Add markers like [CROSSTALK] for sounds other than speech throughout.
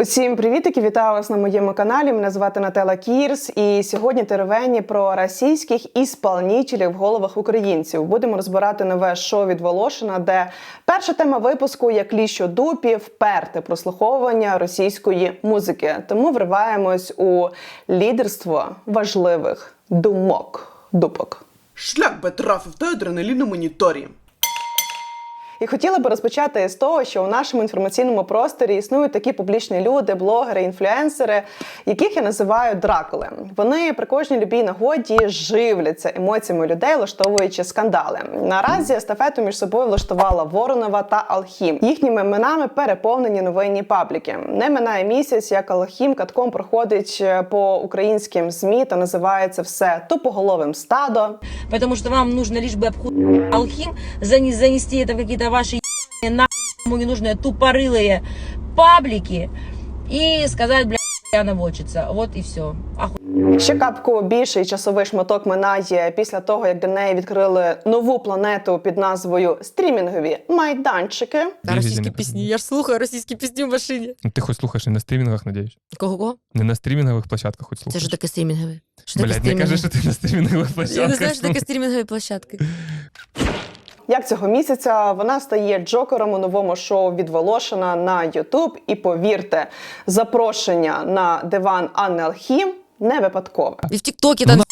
Усім привітики, вітаю вас на моєму каналі. Мене звати Нателла Кірс. І сьогодні теревені про російських ісполнителів в головах українців. Будемо розбирати нове шоу від Волошина, де перша тема випуску як ліщо дупі вперте прослуховування російської музики. Тому вриваємось у лідерство важливих думок. Дупок. Шлях би трафив та адреналіну моніторі. І хотіла би розпочати з того, що у нашому інформаційному просторі існують такі публічні люди, блогери, інфлюенсери, яких я називаю дракули. Вони при кожній любій нагоді живляться емоціями людей, влаштовуючи скандали. Наразі естафету між собою влаштувала Воронова та Алхім. Їхніми іменами переповнені новинні пабліки. Не минає місяць, як Алхім катком проходить по українським змі та називається все тупоголовим стадо. Потому что вам нужно лишь обху... алхим, зане- занести это в какие-то ваши ебаные, нахуй ненужные тупорылые паблики и сказать, бля, я наводчица. Вот и все. Ще капку більший часовий шматок минає після того, як для неї відкрили нову планету під назвою стрімінгові майданчики. Та російські Ревізійний пісні. Я ж слухаю російські пісні в машині. Ну, Ти хоч слухаєш не на стрімінгах, надіюсь. Кого? Не на стрімінгових площадках хоч Це слухаєш. що таке стрімінгове? Що таке Блядь, не кажи, що ти на стрімінгових площадках. Я не знаю, що таке ну. стрімінгові площадки. [LAUGHS] Як цього місяця вона стає джокером у новому шоу від Волошина на Ютуб. І повірте, запрошення на диван Анни Алхім не випадкове. І в Тіктокі Ну, там.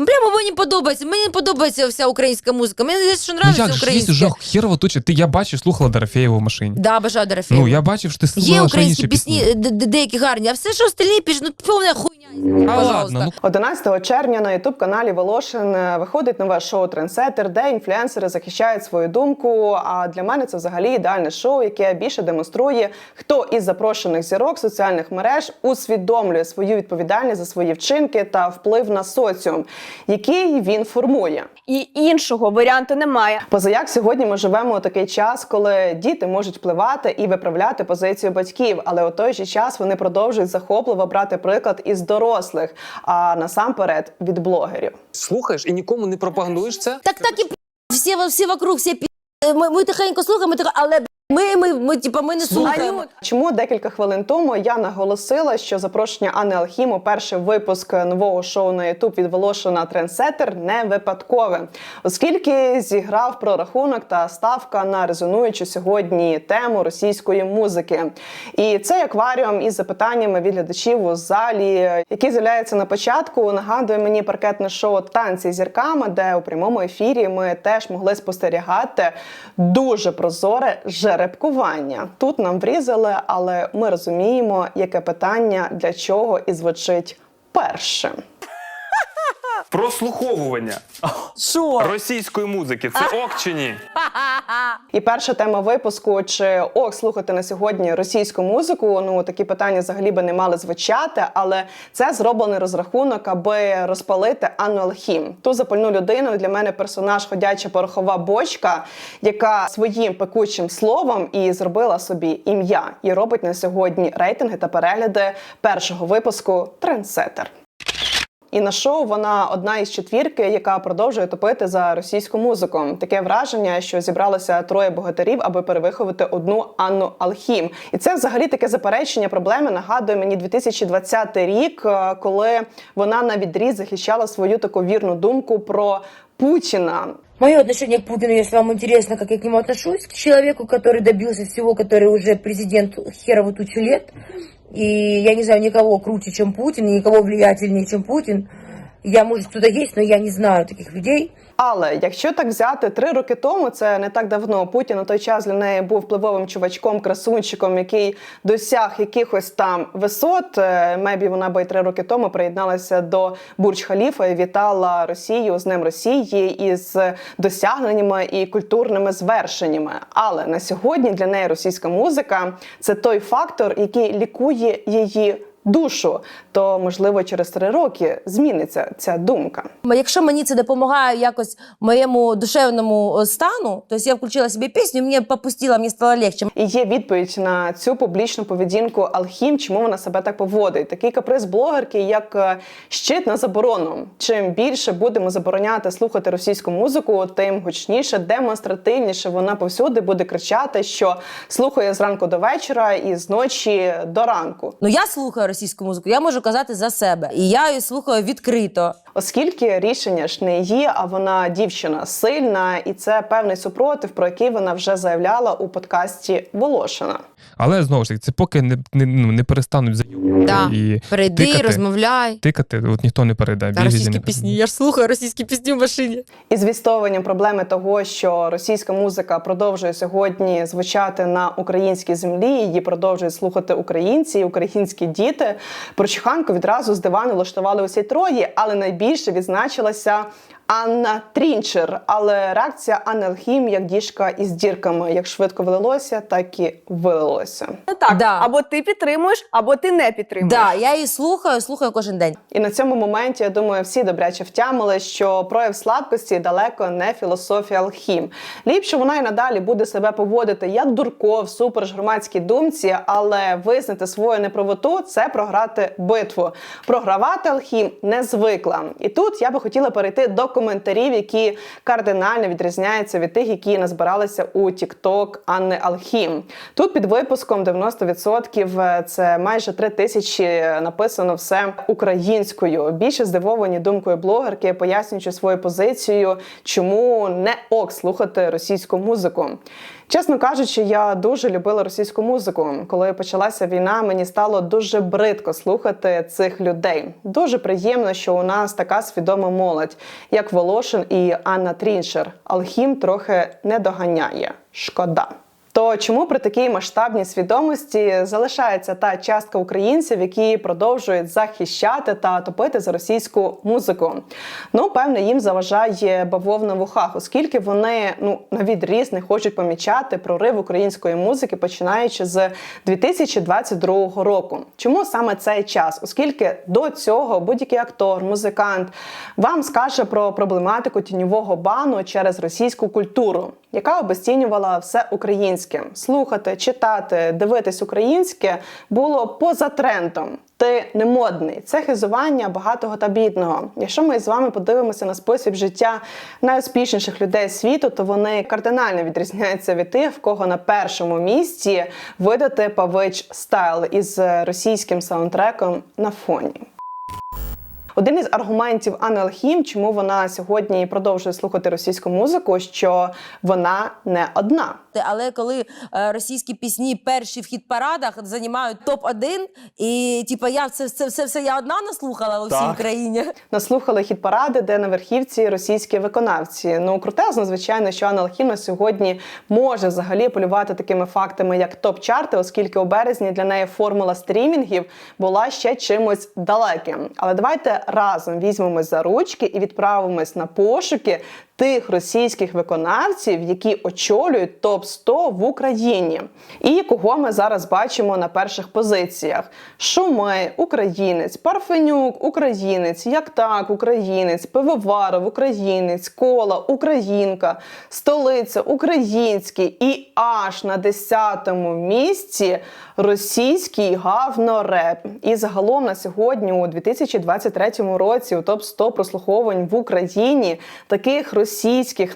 Ну, прямо мені подобається. Мені подобається вся українська музика. Мені здається, що Ну нравиться як ж є українське. уже херова туча. Ти я бачив, слухала Дорофеєву в машині. Да, бажаю Дорофеєва. Ну я бачив, що ти Є слухала ще українські пісні, де- деякі гарні, а все, що остальні піш, ну повна хуйня. А ладно, ну 11 червня на ютуб каналі Волошин е, виходить нове шоу Трендсеттер, де інфлюенсери захищають свою думку. А для мене це взагалі ідеальне шоу, яке більше демонструє, хто із запрошених зірок соціальних мереж усвідомлює свою відповідальність за свої вчинки та вплив на соціум, який він формує. І іншого варіанту немає. Позаяк сьогодні ми живемо у такий час, коли діти можуть впливати і виправляти позицію батьків, але у той же час вони продовжують захопливо брати приклад із дорослих, а насамперед від блогерів. слухаєш і нікому не пропагандуєш це. Так так і п- всі, всі вокруг, всі пі... Ми, ми тихенько слухаємо, тихо, але ми, ми, ми, типа, ми не слухаємо. Чому декілька хвилин тому я наголосила, що запрошення Анни Алхім у перший випуск нового шоу на Ютуб від Волошина Трендсеттер не випадкове, оскільки зіграв прорахунок та ставка на резонуючу сьогодні тему російської музики. І цей акваріум із запитаннями від глядачів у залі, які з'являються на початку, нагадує мені паркетне шоу Танці зірками, де у прямому ефірі ми теж могли спостерігати дуже прозоре жеребкування. Тут нам врізали, але ми розуміємо, яке питання для чого і звучить першим. Прослуховування Що? російської музики це ок чи ні? [LAUGHS] І перша тема випуску: чи ок слухати на сьогодні російську музику? Ну такі питання взагалі би не мали звучати, але це зроблений розрахунок, аби розпалити Анну Алхім. Ту запальну людину для мене персонаж ходяча порохова бочка, яка своїм пекучим словом і зробила собі ім'я, і робить на сьогодні рейтинги та перегляди першого випуску Трендсеттер. І на шоу вона одна із четвірки, яка продовжує топити за російську музику. Таке враження, що зібралося троє богатирів, аби перевиховати одну Анну Алхім. І це взагалі таке заперечення проблеми нагадує мені 2020 рік, е, коли вона на відріз захищала свою таку вірну думку про Путіна. Мое отношение к Путину, если вам интересно, как я к нему отношусь, к человеку, который добился всего, который уже президент херову тучу лет. И я не знаю никого круче, чем Путин, никого влиятельнее, чем Путин. Я, может, кто-то есть, но я не знаю таких людей. Але якщо так взяти три роки тому, це не так давно. Путін на той час для неї був впливовим чувачком, красунчиком, який досяг якихось там висот. Мебі вона би три роки тому приєдналася до Бурдж Халіфа і вітала Росію з Днем Росії із досягненнями і культурними звершеннями. Але на сьогодні для неї російська музика це той фактор, який лікує її душу, то можливо через три роки зміниться ця думка. Якщо мені це допомагає якось моєму душевному е, стану, то я включила собі пісню, мені попустила, мені стало легче. І є відповідь на цю публічну поведінку Алхім, чому вона себе так поводить. Такий каприз блогерки, як е, щит на заборону. Чим більше будемо забороняти слухати російську музику, тим гучніше, демонстративніше вона повсюди буде кричати, що слухає зранку до вечора і з ночі до ранку. Ну я слухаю російську музику, я можу казати за себе. І я її слухаю відкрито. Оскільки рішення ж не її, а вона дівчина сильна, і це певний супротив, про який вона вже заявляла у подкасті Волошина. Але знову ж таки, це поки не, не, ну, не перестануть заюбувати Да. і Прийди, тикати. розмовляй. тикати, от ніхто не перейде. Та російські не пісні. Я ж слухаю російські пісні в машині. І звістовуванням проблеми того, що російська музика продовжує сьогодні звучати на українській землі, її продовжують слухати українці і українські діти. Прочуханку відразу з дивану влаштували усі троє, але найбільше відзначилася. Анна Трінчер, але реакція Анни Алхім як діжка із дірками, як швидко вилилося, так і вилилося. Ну так, Да. або ти підтримуєш, або ти не підтримуєш. Да, я її слухаю, слухаю кожен день. І на цьому моменті я думаю, всі добряче втямили, що прояв слабкості далеко не філософія алхім. Ліпше вона і надалі буде себе поводити як дурко в суперж громадській думці, але визнати свою неправоту це програти битву. Програвати алхім не звикла. І тут я би хотіла перейти до коментарів, які кардинально відрізняються від тих, які назбиралися у TikTok Анни Алхім. Тут під випуском 90% це майже 3 тисячі написано все українською. Більше здивовані думкою блогерки, пояснюючи свою позицію, чому не ок слухати російську музику. Чесно кажучи, я дуже любила російську музику. Коли почалася війна, мені стало дуже бридко слухати цих людей. Дуже приємно, що у нас така свідома молодь, як Волошин і Анна Тріншер. Алхім трохи не доганяє. Шкода. То чому при такій масштабній свідомості залишається та частка українців, які продовжують захищати та топити за російську музику? Ну, певне, їм заважає бавовна в ухах, оскільки вони ну на відріз не хочуть помічати прорив української музики, починаючи з 2022 року. Чому саме цей час? Оскільки до цього будь-який актор, музикант вам скаже про проблематику тіньового бану через російську культуру, яка обесцінювала все українське. Слухати, читати, дивитись українське було поза трендом. Ти не модний. Це хизування багатого та бідного. Якщо ми з вами подивимося на спосіб життя найуспішніших людей світу, то вони кардинально відрізняються від тих, в кого на першому місці видати павич стайл із російським саундтреком на фоні. Один із аргументів Анни Алхім, чому вона сьогодні продовжує слухати російську музику, що вона не одна. Але коли е, російські пісні перші в хіт-парадах займають топ-1, і типу, я це, це, це все я одна наслухала у всій країні. Наслухали хіт-паради, де на верхівці російські виконавці. Ну крутезно, звичайно, що Анна Алхім сьогодні може взагалі полювати такими фактами, як топ-чарти, оскільки у березні для неї формула стрімінгів була ще чимось далеким. Але давайте разом візьмемось за ручки і відправимось на пошуки тих російських виконавців, які очолюють топ 100 в Україні. І кого ми зараз бачимо на перших позиціях: Шумей, українець, Парфенюк, українець, як так, українець, Пивоваров, українець, Кола, Українка, столиця, український і аж на 10-му місці російський гавнореп. І загалом на сьогодні, у 2023 році, у топ 100 прослуховувань в Україні таких російських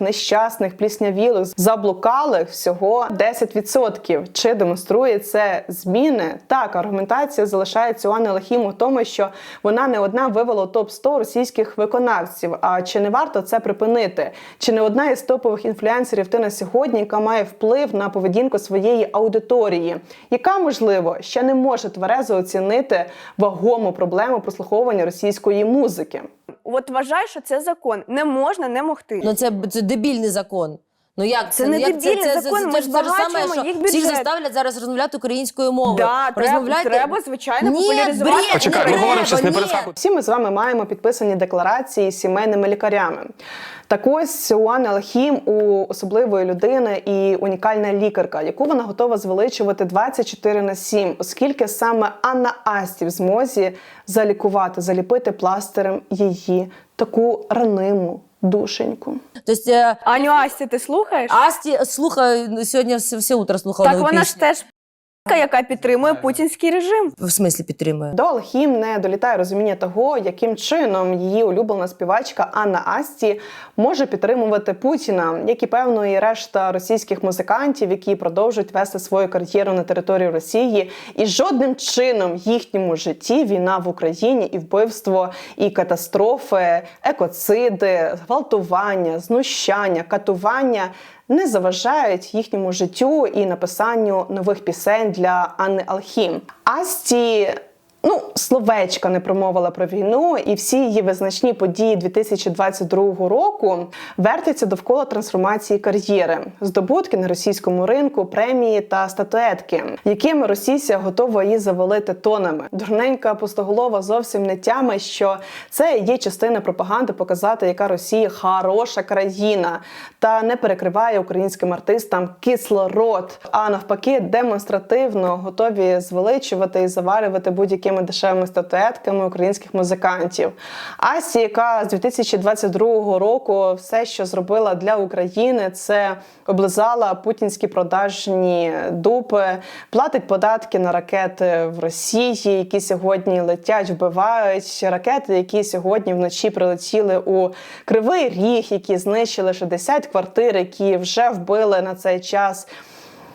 нещасних пліснявілих заблукалих всього 10%. Чи демонструє це зміни? Так, аргументація залишається у Анни Лахім у тому, що вона не одна вивела топ 100 російських виконавців. А чи не варто це припинити? Чи не одна із топових інфлюенсерів ти на сьогодні, яка має вплив на поведінку своєї аудиторії, яка можливо ще не може тверезо оцінити вагому проблему прослуховування російської музики? От вважаю, що це закон. Не можна не могти. Ну це, це дебільний закон. Ну як це? Це ну, не як дебільний це, закон, це, ми це, те ж саме, збагачуємо що їх всіх заставлять зараз розмовляти українською мовою. Да, треба, Розмовляйте. треба, звичайно, Ні, популяризувати. бред, Почекай, ми говоримо щось, не ні. Всі ми з вами маємо підписані декларації з сімейними лікарями. Так ось у Анни Алхім у особливої людини і унікальна лікарка, яку вона готова звеличувати 24 на 7, оскільки саме Анна Асті в змозі залікувати, заліпити пластирем її таку раниму душеньку. Тобто, е, Аню Асті, ти слухаєш? Асті слухаю сьогодні все, все утро слухала так вона пісню. ж теж яка підтримує путінський режим. в смислі підтримує. До Алхім не долітає розуміння того, яким чином її улюблена співачка Анна Асті може підтримувати Путіна, як і певно і решта російських музикантів, які продовжують вести свою кар'єру на території Росії, і жодним чином в їхньому житті війна в Україні і вбивство, і катастрофи, екоциди, гвалтування, знущання, катування. Не заважають їхньому життю і написанню нових пісень для Анни Алхім. Асті Ну, словечка не промовила про війну, і всі її визначні події 2022 року вертяться довкола трансформації кар'єри, здобутки на російському ринку, премії та статуетки, якими Росія готова її завалити тонами. Дурненька пустоголова зовсім не тями, що це є частина пропаганди показати, яка Росія хороша країна, та не перекриває українським артистам кислород, а навпаки, демонстративно готові звеличувати і заварювати будь-якими дешевими статуетками українських музикантів. Асі, яка з 2022 року все, що зробила для України, це облизала путінські продажні дупи, платить податки на ракети в Росії, які сьогодні летять, вбивають ракети, які сьогодні вночі прилетіли у Кривий Ріг, які знищили 60 квартир, які вже вбили на цей час.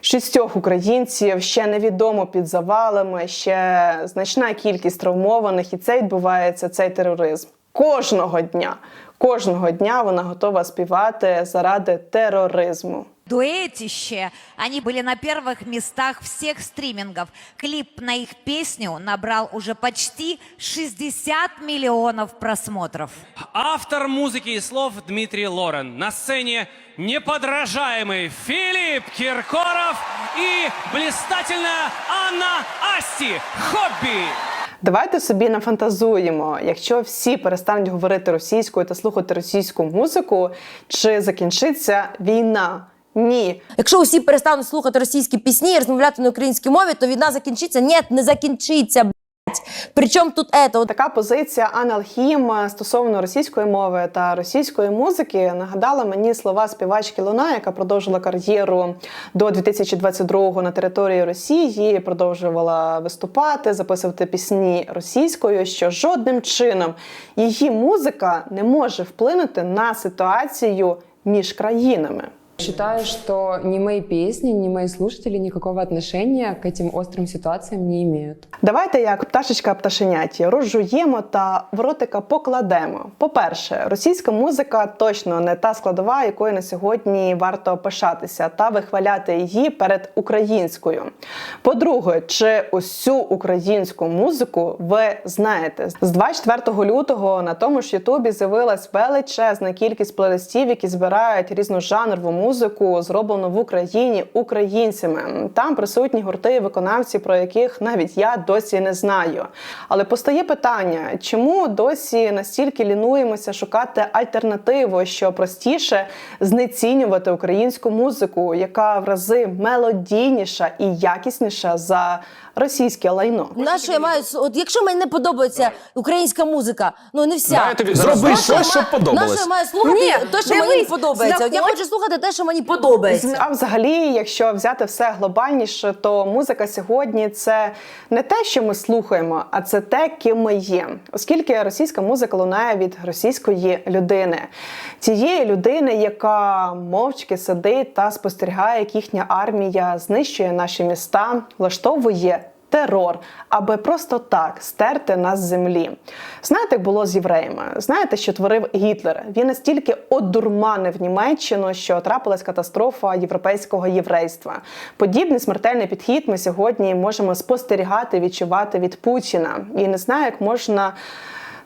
Шістьох українців ще невідомо під завалами, ще значна кількість травмованих, і це відбувається цей тероризм кожного дня. Кожного дня вона готова співати заради тероризму. дуэтище. Они были на первых местах всех стримингов. Клип на их песню набрал уже почти 60 миллионов просмотров. Автор музыки и слов Дмитрий Лорен. На сцене неподражаемый Филипп Киркоров и блистательная Анна Асти. Хобби. Давайте собі нафантазуємо, якщо всі перестануть говорити російською та слухати російську музику, чи закінчиться війна? Ні. Якщо усі перестануть слухати російські пісні і розмовляти на українській мові, то війна закінчиться. Ні, не закінчиться. Блять. Причому тут ето? Така позиція Анни Алхім стосовно російської мови та російської музики нагадала мені слова співачки Луна, яка продовжила кар'єру до 2022-го на території Росії, продовжувала виступати, записувати пісні російською, що жодним чином її музика не може вплинути на ситуацію між країнами. Считаю, что ни мои песни, ни мои слушатели никакого отношения к этим острым ситуациям не имеют. Давайте як пташечка пташеняті розжуємо та в ротика покладемо. По-перше, російська музика точно не та складова, якою на сьогодні варто пишатися та вихваляти її перед українською. По-друге, чи усю українську музику ви знаєте? З 24 лютого на тому ж Ютубі з'явилась величезна кількість плейлистів, які збирають різножанрову музику, зроблену в Україні українцями. Там присутні гурти і виконавці, про яких навіть я досі не знаю. Але постає питання, чому досі настільки лінуємося шукати альтернативу, що простіше знецінювати українську музику, яка в рази мелодійніша і якісніша за російське лайно. на що я маю от якщо мені не подобається українська музика, ну не вся. На зроби що щось, щоб маю- подобалось. На що я маю слухати Ні, те, що мені не дивись, подобається? От Я хочу слухати те, що мені подобається. А взагалі, якщо взяти все глобальніше, то музика сьогодні це не те, що ми слухаємо, а це те, ким ми є. Оскільки російська музика лунає від російської людини, тієї людини, яка мовчки сидить та спостерігає, як їхня армія знищує наші міста, влаштовує. Терор, аби просто так стерти нас з землі. Знаєте, як було з євреями? Знаєте, що творив Гітлер? Він настільки одурманив Німеччину, що трапилась катастрофа європейського єврейства. Подібний смертельний підхід ми сьогодні можемо спостерігати, відчувати від Путіна. І не знаю, як можна.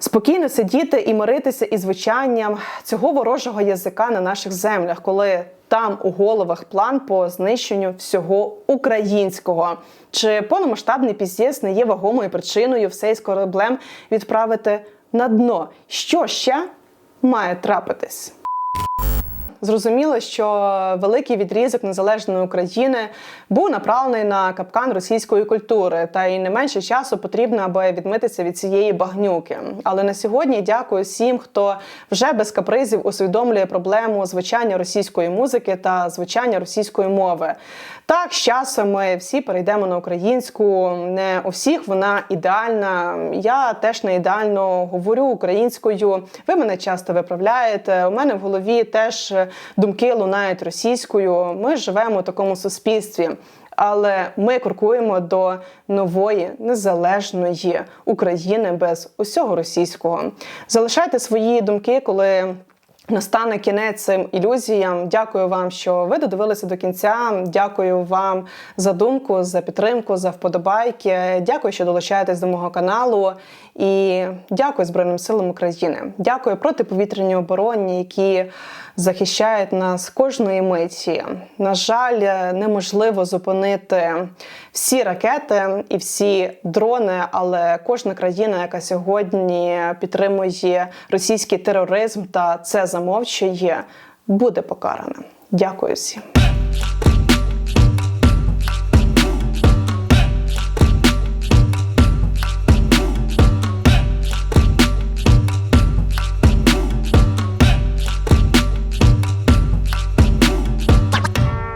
Спокійно сидіти і миритися із звучанням цього ворожого язика на наших землях, коли там у головах план по знищенню всього українського. Чи повномасштабний піздєс не є вагомою причиною все із кораблем відправити на дно? Що ще має трапитись? Зрозуміло, що великий відрізок незалежної України був направлений на капкан російської культури, та й не менше часу потрібно, аби відмитися від цієї багнюки. Але на сьогодні дякую всім, хто вже без капризів усвідомлює проблему звучання російської музики та звучання російської мови. Так, з часом ми всі перейдемо на українську. Не у всіх вона ідеальна. Я теж не ідеально говорю українською. Ви мене часто виправляєте. У мене в голові теж думки лунають російською. Ми живемо у такому суспільстві. Але ми крокуємо до нової незалежної України без усього російського. Залишайте свої думки, коли Настане кінець цим ілюзіям. Дякую вам, що ви додивилися до кінця. Дякую вам за думку, за підтримку, за вподобайки. Дякую, що долучаєтесь до мого каналу. І дякую Збройним силам України. Дякую протиповітряній обороні, які захищають нас кожної миті. На жаль, неможливо зупинити всі ракети і всі дрони, але кожна країна, яка сьогодні підтримує російський тероризм та це замовчує, буде покарана. Дякую всім.